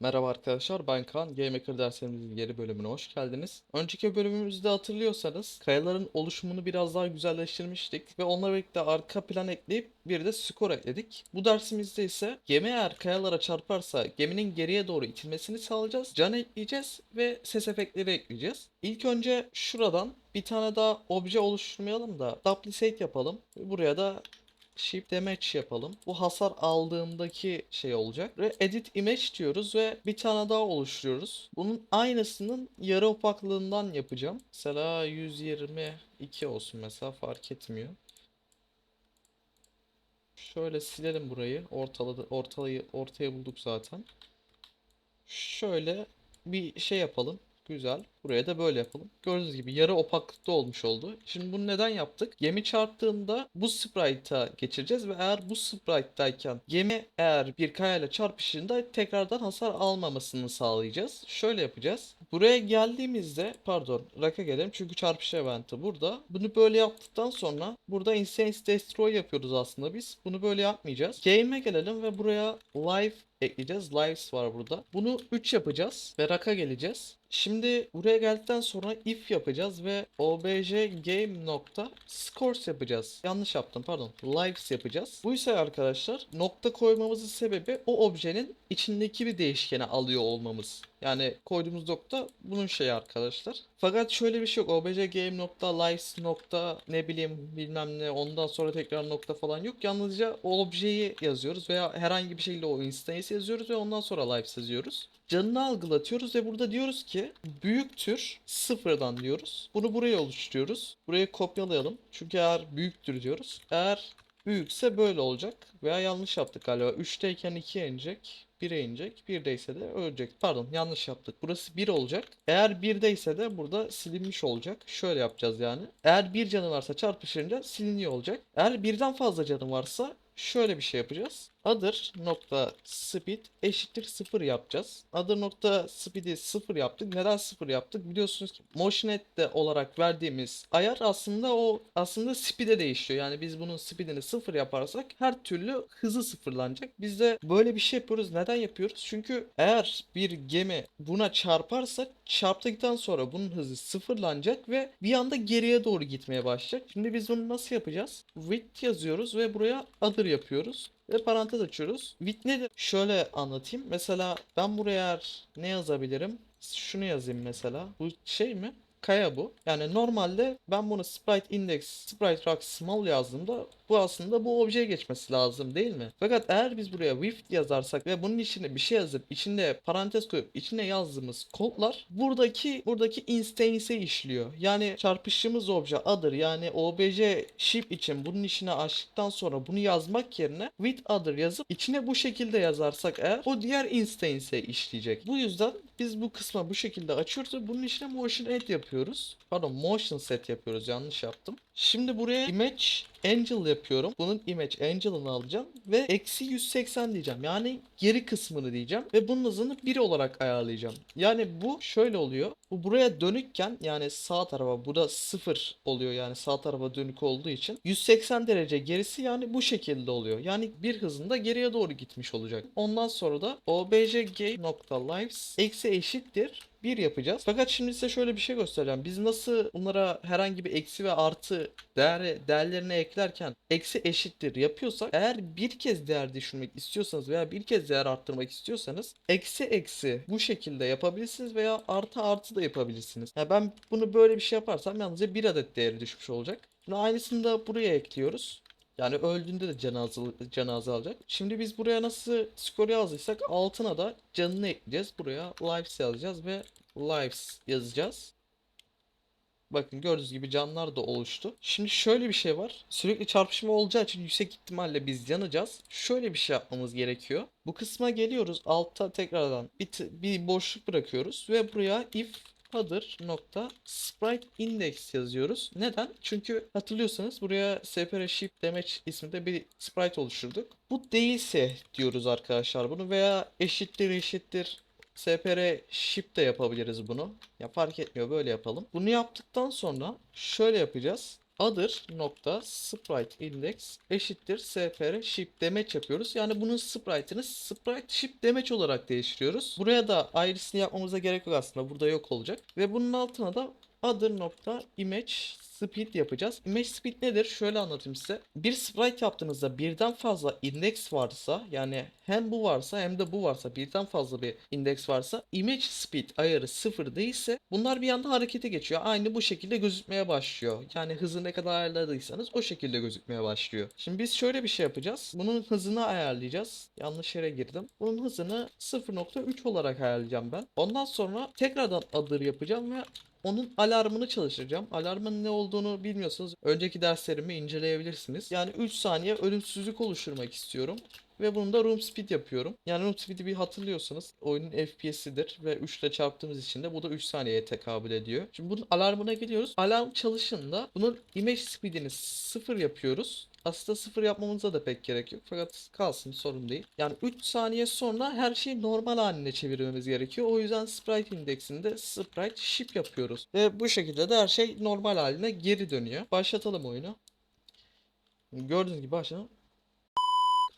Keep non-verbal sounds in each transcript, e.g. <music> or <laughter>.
Merhaba arkadaşlar ben Kaan. GameMaker derslerimizin geri bölümüne hoş geldiniz. Önceki bölümümüzde hatırlıyorsanız kayaların oluşumunu biraz daha güzelleştirmiştik ve onunla birlikte arka plan ekleyip bir de skor ekledik. Bu dersimizde ise gemi eğer kayalara çarparsa geminin geriye doğru itilmesini sağlayacağız. Can ekleyeceğiz ve ses efektleri ekleyeceğiz. İlk önce şuradan bir tane daha obje oluşturmayalım da duplicate yapalım. Buraya da Ship damage yapalım. Bu hasar aldığındaki şey olacak. Ve edit image diyoruz ve bir tane daha oluşturuyoruz. Bunun aynısının yarı opaklığından yapacağım. Mesela 122 olsun mesela fark etmiyor. Şöyle silelim burayı. Ortaladı, ortalayı ortaya bulduk zaten. Şöyle bir şey yapalım. Güzel. Buraya da böyle yapalım. Gördüğünüz gibi yarı opaklıkta olmuş oldu. Şimdi bunu neden yaptık? Gemi çarptığında bu sprite'a geçireceğiz ve eğer bu sprite'dayken gemi eğer bir kayayla çarpışında tekrardan hasar almamasını sağlayacağız. Şöyle yapacağız. Buraya geldiğimizde pardon raka gelelim çünkü çarpış eventi burada. Bunu böyle yaptıktan sonra burada Instance Destroy yapıyoruz aslında biz. Bunu böyle yapmayacağız. Game'e gelelim ve buraya live ekleyeceğiz. Lives var burada. Bunu 3 yapacağız ve raka geleceğiz. Şimdi buraya geldikten sonra if yapacağız ve obj game nokta scores yapacağız. Yanlış yaptım pardon. Lives yapacağız. Bu ise arkadaşlar nokta koymamızın sebebi o objenin içindeki bir değişkeni alıyor olmamız. Yani koyduğumuz nokta bunun şeyi arkadaşlar. Fakat şöyle bir şey yok. obj game nokta lives nokta ne bileyim bilmem ne ondan sonra tekrar nokta falan yok. Yalnızca objeyi yazıyoruz veya herhangi bir şekilde o instance yazıyoruz ve ondan sonra lives yazıyoruz canını algılatıyoruz ve burada diyoruz ki büyüktür sıfırdan diyoruz. Bunu buraya oluşturuyoruz. Buraya kopyalayalım. Çünkü eğer büyüktür diyoruz. Eğer büyükse böyle olacak. Veya yanlış yaptık galiba. 3'teyken 2'ye inecek. 1'e inecek. 1'deyse de ölecek. Pardon yanlış yaptık. Burası 1 olacak. Eğer 1'deyse de burada silinmiş olacak. Şöyle yapacağız yani. Eğer bir canı varsa çarpışınca siliniyor olacak. Eğer birden fazla canı varsa şöyle bir şey yapacağız. Other nokta speed eşittir 0 yapacağız. Other nokta speed'i 0 yaptık. Neden 0 yaptık? Biliyorsunuz ki motionette olarak verdiğimiz ayar aslında o aslında speed'e değişiyor. Yani biz bunun speed'ini 0 yaparsak her türlü hızı sıfırlanacak. Biz de böyle bir şey yapıyoruz. Neden yapıyoruz? Çünkü eğer bir gemi buna çarparsa çarptıktan sonra bunun hızı sıfırlanacak ve bir anda geriye doğru gitmeye başlayacak. Şimdi biz bunu nasıl yapacağız? Width yazıyoruz ve buraya other yapıyoruz. Ve parantez açıyoruz. With nedir? Şöyle anlatayım. Mesela ben buraya ne yazabilirim? Şunu yazayım mesela. Bu şey mi? Kaya bu. Yani normalde ben bunu sprite index, sprite rock small yazdığımda bu aslında bu objeye geçmesi lazım değil mi? Fakat eğer biz buraya width yazarsak ve bunun içine bir şey yazıp içinde parantez koyup içine yazdığımız kodlar buradaki buradaki instance'e işliyor. Yani çarpıştığımız obje other yani obj ship için bunun içine açtıktan sonra bunu yazmak yerine with other yazıp içine bu şekilde yazarsak eğer o diğer instance'e işleyecek. Bu yüzden biz bu kısma bu şekilde açıyoruz bunun içine motion add yapıyoruz. Pardon motion set yapıyoruz yanlış yaptım. Şimdi buraya image angel yapıyorum. Bunun image angel'ını alacağım ve eksi 180 diyeceğim. Yani geri kısmını diyeceğim ve bunun hızını 1 olarak ayarlayacağım. Yani bu şöyle oluyor. Bu buraya dönükken yani sağ tarafa burada 0 oluyor yani sağ tarafa dönük olduğu için 180 derece gerisi yani bu şekilde oluyor. Yani bir hızında geriye doğru gitmiş olacak. Ondan sonra da obj.lives eksi eşittir 1 yapacağız. Fakat şimdi size şöyle bir şey göstereceğim. Biz nasıl bunlara herhangi bir eksi ve artı değer, değerlerini eklerken eksi eşittir yapıyorsak eğer bir kez değer düşürmek istiyorsanız veya bir kez değer arttırmak istiyorsanız eksi eksi bu şekilde yapabilirsiniz veya artı artı da yapabilirsiniz. Yani ben bunu böyle bir şey yaparsam yalnızca bir adet değeri düşmüş olacak. Şimdi aynısını da buraya ekliyoruz. Yani öldüğünde de cenaze, cenaze. Şimdi biz buraya nasıl skor yazdıysak altına da canını ekleyeceğiz. Buraya lives yazacağız ve lives yazacağız. Bakın gördüğünüz gibi canlar da oluştu. Şimdi şöyle bir şey var. Sürekli çarpışma olacağı için yüksek ihtimalle biz yanacağız. Şöyle bir şey yapmamız gerekiyor. Bu kısma geliyoruz. Altta tekrardan bir, bir boşluk bırakıyoruz ve buraya if Other nokta sprite index yazıyoruz. Neden? Çünkü hatırlıyorsanız buraya spr ship damage isminde bir sprite oluşturduk. Bu değilse diyoruz arkadaşlar bunu veya eşittir eşittir spr ship de yapabiliriz bunu. Ya fark etmiyor böyle yapalım. Bunu yaptıktan sonra şöyle yapacağız. other nokta sprite index eşittir spr ship demeç yapıyoruz. Yani bunun sprite'ını sprite ship demeç olarak değiştiriyoruz. Buraya da ayrısını yapmamıza gerek yok aslında. Burada yok olacak. Ve bunun altına da other nokta image speed yapacağız. Image speed nedir? Şöyle anlatayım size. Bir sprite yaptığınızda birden fazla index varsa yani hem bu varsa hem de bu varsa birden fazla bir index varsa image speed ayarı sıfır değilse bunlar bir anda harekete geçiyor. Aynı bu şekilde gözükmeye başlıyor. Yani hızı ne kadar ayarladıysanız o şekilde gözükmeye başlıyor. Şimdi biz şöyle bir şey yapacağız. Bunun hızını ayarlayacağız. Yanlış yere girdim. Bunun hızını 0.3 olarak ayarlayacağım ben. Ondan sonra tekrardan other yapacağım ve onun alarmını çalıştıracağım. Alarmın ne olduğunu bilmiyorsanız önceki derslerimi inceleyebilirsiniz. Yani 3 saniye ölümsüzlük oluşturmak istiyorum. Ve bunu da room speed yapıyorum. Yani room speed'i bir hatırlıyorsanız oyunun FPS'idir ve 3 ile çarptığımız için de bu da 3 saniyeye tekabül ediyor. Şimdi bunun alarmına geliyoruz. Alarm çalışında bunun image speed'ini 0 yapıyoruz. Aslında sıfır yapmamıza da pek gerek yok. Fakat kalsın sorun değil. Yani 3 saniye sonra her şeyi normal haline çevirmemiz gerekiyor. O yüzden sprite indeksinde sprite ship yapıyoruz. Ve bu şekilde de her şey normal haline geri dönüyor. Başlatalım oyunu. Gördüğünüz gibi başlayalım.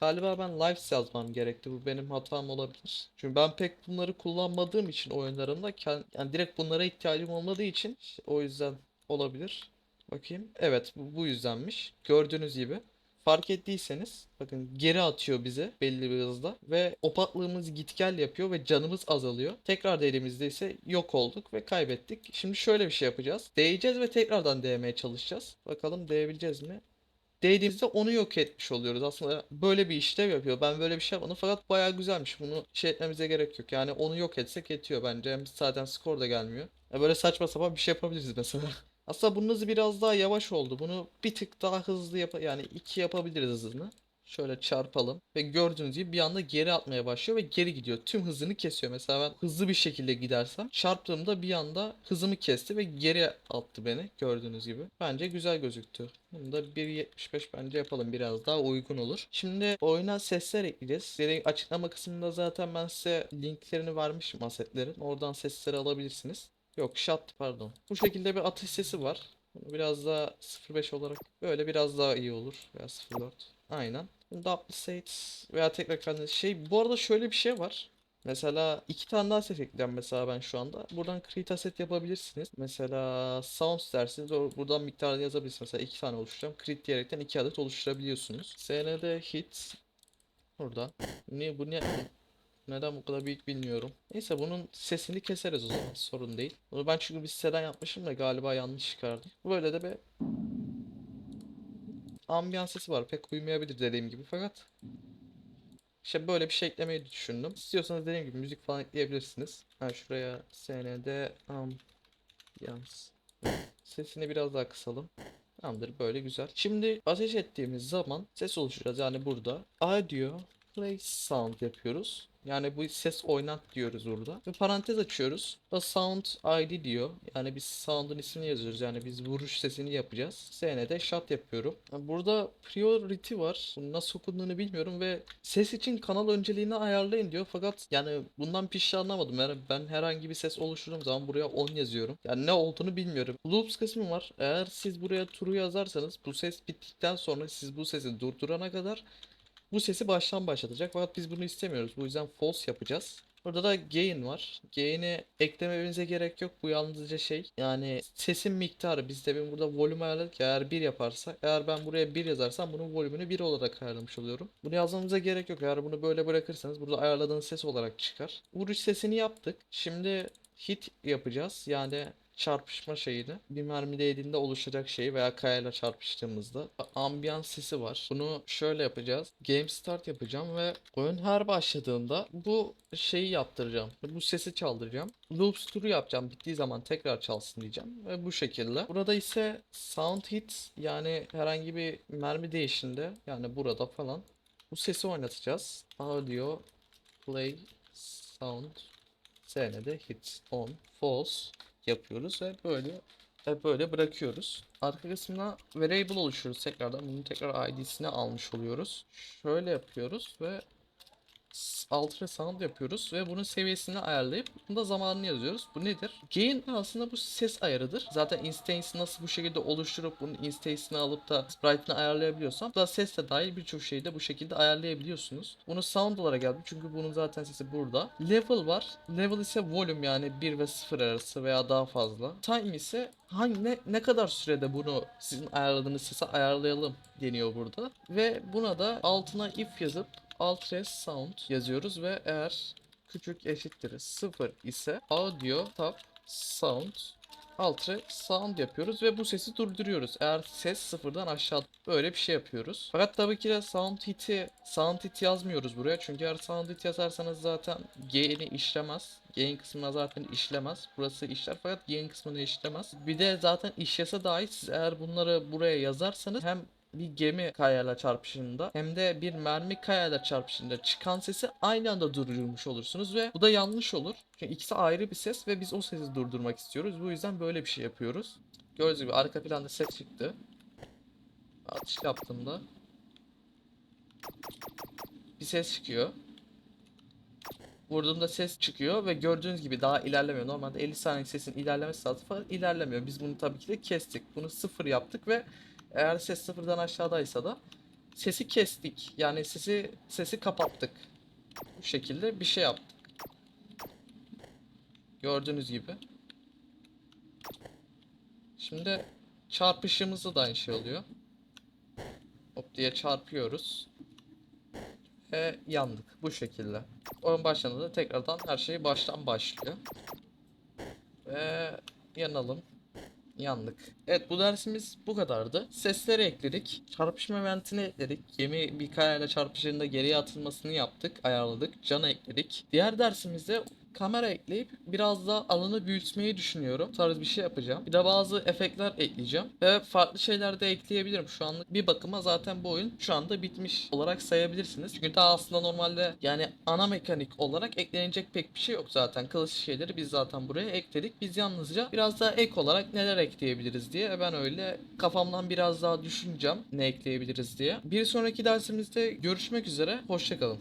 Galiba ben live yazmam gerekti. Bu benim hatam olabilir. Çünkü ben pek bunları kullanmadığım için oyunlarımda yani direkt bunlara ihtiyacım olmadığı için işte o yüzden olabilir. Bakayım. Evet bu, bu yüzdenmiş. Gördüğünüz gibi. Fark ettiyseniz bakın geri atıyor bize belli bir hızda ve opaklığımız git gel yapıyor ve canımız azalıyor. Tekrar değdiğimizde ise yok olduk ve kaybettik. Şimdi şöyle bir şey yapacağız. Değeceğiz ve tekrardan değmeye çalışacağız. Bakalım değebileceğiz mi? Değdiğimizde onu yok etmiş oluyoruz. Aslında böyle bir işlev yapıyor. Ben böyle bir şey yapmadım fakat bayağı güzelmiş. Bunu şey etmemize gerek yok. Yani onu yok etsek yetiyor bence. Hem zaten skor da gelmiyor. Böyle saçma sapan bir şey yapabiliriz mesela. Aslında bunun hızı biraz daha yavaş oldu. Bunu bir tık daha hızlı yap yani 2 yapabiliriz hızını. Şöyle çarpalım ve gördüğünüz gibi bir anda geri atmaya başlıyor ve geri gidiyor. Tüm hızını kesiyor. Mesela ben hızlı bir şekilde gidersem çarptığımda bir anda hızımı kesti ve geri attı beni gördüğünüz gibi. Bence güzel gözüktü. Bunu da 1.75 bence yapalım biraz daha uygun olur. Şimdi oyuna sesler ekleyeceğiz. Açıklama kısmında zaten ben size linklerini vermişim asetlerin. Oradan sesleri alabilirsiniz. Yok shot pardon. Bu şekilde bir atış sesi var. Bunu biraz daha 0.5 olarak böyle biraz daha iyi olur. Veya 0.4. Aynen. Duplicate veya tekrar ekranı şey bu arada şöyle bir şey var. Mesela iki tane daha ses ekleyeceğim mesela ben şu anda. Buradan create asset yapabilirsiniz. Mesela sounds dersiniz. Buradan miktarını yazabilirsiniz. Mesela iki tane oluşturacağım. Create diyerekten iki adet oluşturabiliyorsunuz. SND hit burada. Niye bu ne? Neden bu kadar büyük bilmiyorum. Neyse bunun sesini keseriz o zaman <clears throat> sorun değil. Bunu ben çünkü bir siteden yapmışım da galiba yanlış çıkardım. Böyle de bir ambiyans sesi var. Pek uymayabilir dediğim gibi fakat işte böyle bir şey eklemeyi düşündüm. İstiyorsanız dediğim gibi müzik falan ekleyebilirsiniz. Ha şuraya SND ambiyans. Sesini biraz daha kısalım. Tamamdır böyle güzel. Şimdi ateş ettiğimiz zaman ses oluşturacağız. Yani burada audio play sound yapıyoruz. Yani bu ses oynat diyoruz burada. Ve parantez açıyoruz. Da sound ID diyor. Yani biz sound'un ismini yazıyoruz. Yani biz vuruş sesini yapacağız. SN'de shot yapıyorum. Yani Burada priority var. Bunu nasıl okunduğunu bilmiyorum ve ses için kanal önceliğini ayarlayın diyor. Fakat yani bundan bir şey anlamadım. Yani ben herhangi bir ses oluşturduğum zaman buraya 10 yazıyorum. Yani ne olduğunu bilmiyorum. Loops kısmı var. Eğer siz buraya true yazarsanız bu ses bittikten sonra siz bu sesi durdurana kadar bu sesi baştan başlatacak. Fakat biz bunu istemiyoruz. Bu yüzden false yapacağız. Burada da gain var. Gain'i eklememize gerek yok. Bu yalnızca şey. Yani sesin miktarı. Biz de burada volüm ayarladık. ya, Eğer 1 yaparsak. Eğer ben buraya 1 yazarsam bunun volümünü 1 olarak ayarlamış oluyorum. Bunu yazmamıza gerek yok. Eğer bunu böyle bırakırsanız burada ayarladığınız ses olarak çıkar. Vuruş sesini yaptık. Şimdi hit yapacağız. Yani çarpışma şeyini bir mermi değdiğinde oluşacak şeyi veya kayayla çarpıştığımızda ambiyans sesi var. Bunu şöyle yapacağız. Game start yapacağım ve oyun her başladığında bu şeyi yaptıracağım. Bu sesi çaldıracağım. Loops turu yapacağım. Bittiği zaman tekrar çalsın diyeceğim. Ve bu şekilde. Burada ise sound hit yani herhangi bir mermi değişinde yani burada falan bu sesi oynatacağız. Audio play sound SN'de hit on false yapıyoruz ve böyle ve böyle bırakıyoruz. Arka kısmına variable oluşturuyoruz tekrardan. Bunun tekrar id'sini almış oluyoruz. Şöyle yapıyoruz ve s- ultrasound yapıyoruz ve bunun seviyesini ayarlayıp bunda zamanını yazıyoruz. Bu nedir? Gain aslında bu ses ayarıdır. Zaten instance'i nasıl bu şekilde oluşturup bunun instance'ini alıp da sprite'ını ayarlayabiliyorsam da ses de dahil birçok şeyi de bu şekilde ayarlayabiliyorsunuz. Bunu sound olarak geldim çünkü bunun zaten sesi burada. Level var. Level ise volume yani 1 ve 0 arası veya daha fazla. Time ise hangi ne, ne kadar sürede bunu sizin ayarladığınız sese ayarlayalım deniyor burada. Ve buna da altına if yazıp ultrasound yazıyoruz ve eğer küçük eşittir 0 ise audio tab sound ultrasound yapıyoruz ve bu sesi durduruyoruz. Eğer ses sıfırdan aşağı böyle bir şey yapıyoruz. Fakat tabii ki de sound hit'i sound hit yazmıyoruz buraya. Çünkü eğer sound hit yazarsanız zaten gain'i işlemez. Gain kısmına zaten işlemez. Burası işler fakat gain kısmını işlemez. Bir de zaten işlese dahi siz eğer bunları buraya yazarsanız hem bir gemi kayayla çarpışında hem de bir mermi kayayla çarpışında çıkan sesi aynı anda durdurmuş olursunuz ve bu da yanlış olur. Çünkü ikisi ayrı bir ses ve biz o sesi durdurmak istiyoruz. Bu yüzden böyle bir şey yapıyoruz. Gördüğünüz gibi arka planda ses çıktı. Atış yaptığımda bir ses çıkıyor. Vurduğumda ses çıkıyor ve gördüğünüz gibi daha ilerlemiyor. Normalde 50 saniye sesin ilerlemesi lazım fakat ilerlemiyor. Biz bunu tabii ki de kestik. Bunu sıfır yaptık ve eğer ses sıfırdan aşağıdaysa da sesi kestik. Yani sesi sesi kapattık. Bu şekilde bir şey yaptık. Gördüğünüz gibi. Şimdi çarpışımızda da aynı şey oluyor. Hop diye çarpıyoruz. Ve yandık. Bu şekilde. Oyun başladığında da tekrardan her şey baştan başlıyor. Ve yanalım. Yandık. Evet bu dersimiz bu kadardı. Sesleri ekledik. Çarpışma eventini ekledik. Gemi bir kayayla çarpışında geriye atılmasını yaptık. Ayarladık. Cana ekledik. Diğer dersimizde kamera ekleyip biraz daha alanı büyütmeyi düşünüyorum. Tarz bir şey yapacağım. Bir de bazı efektler ekleyeceğim. Ve farklı şeyler de ekleyebilirim. Şu anlık bir bakıma zaten bu oyun şu anda bitmiş olarak sayabilirsiniz. Çünkü daha aslında normalde yani ana mekanik olarak eklenecek pek bir şey yok zaten. Klasik şeyleri biz zaten buraya ekledik. Biz yalnızca biraz daha ek olarak neler ekleyebiliriz diye ben öyle kafamdan biraz daha düşüneceğim ne ekleyebiliriz diye. Bir sonraki dersimizde görüşmek üzere. Hoşçakalın.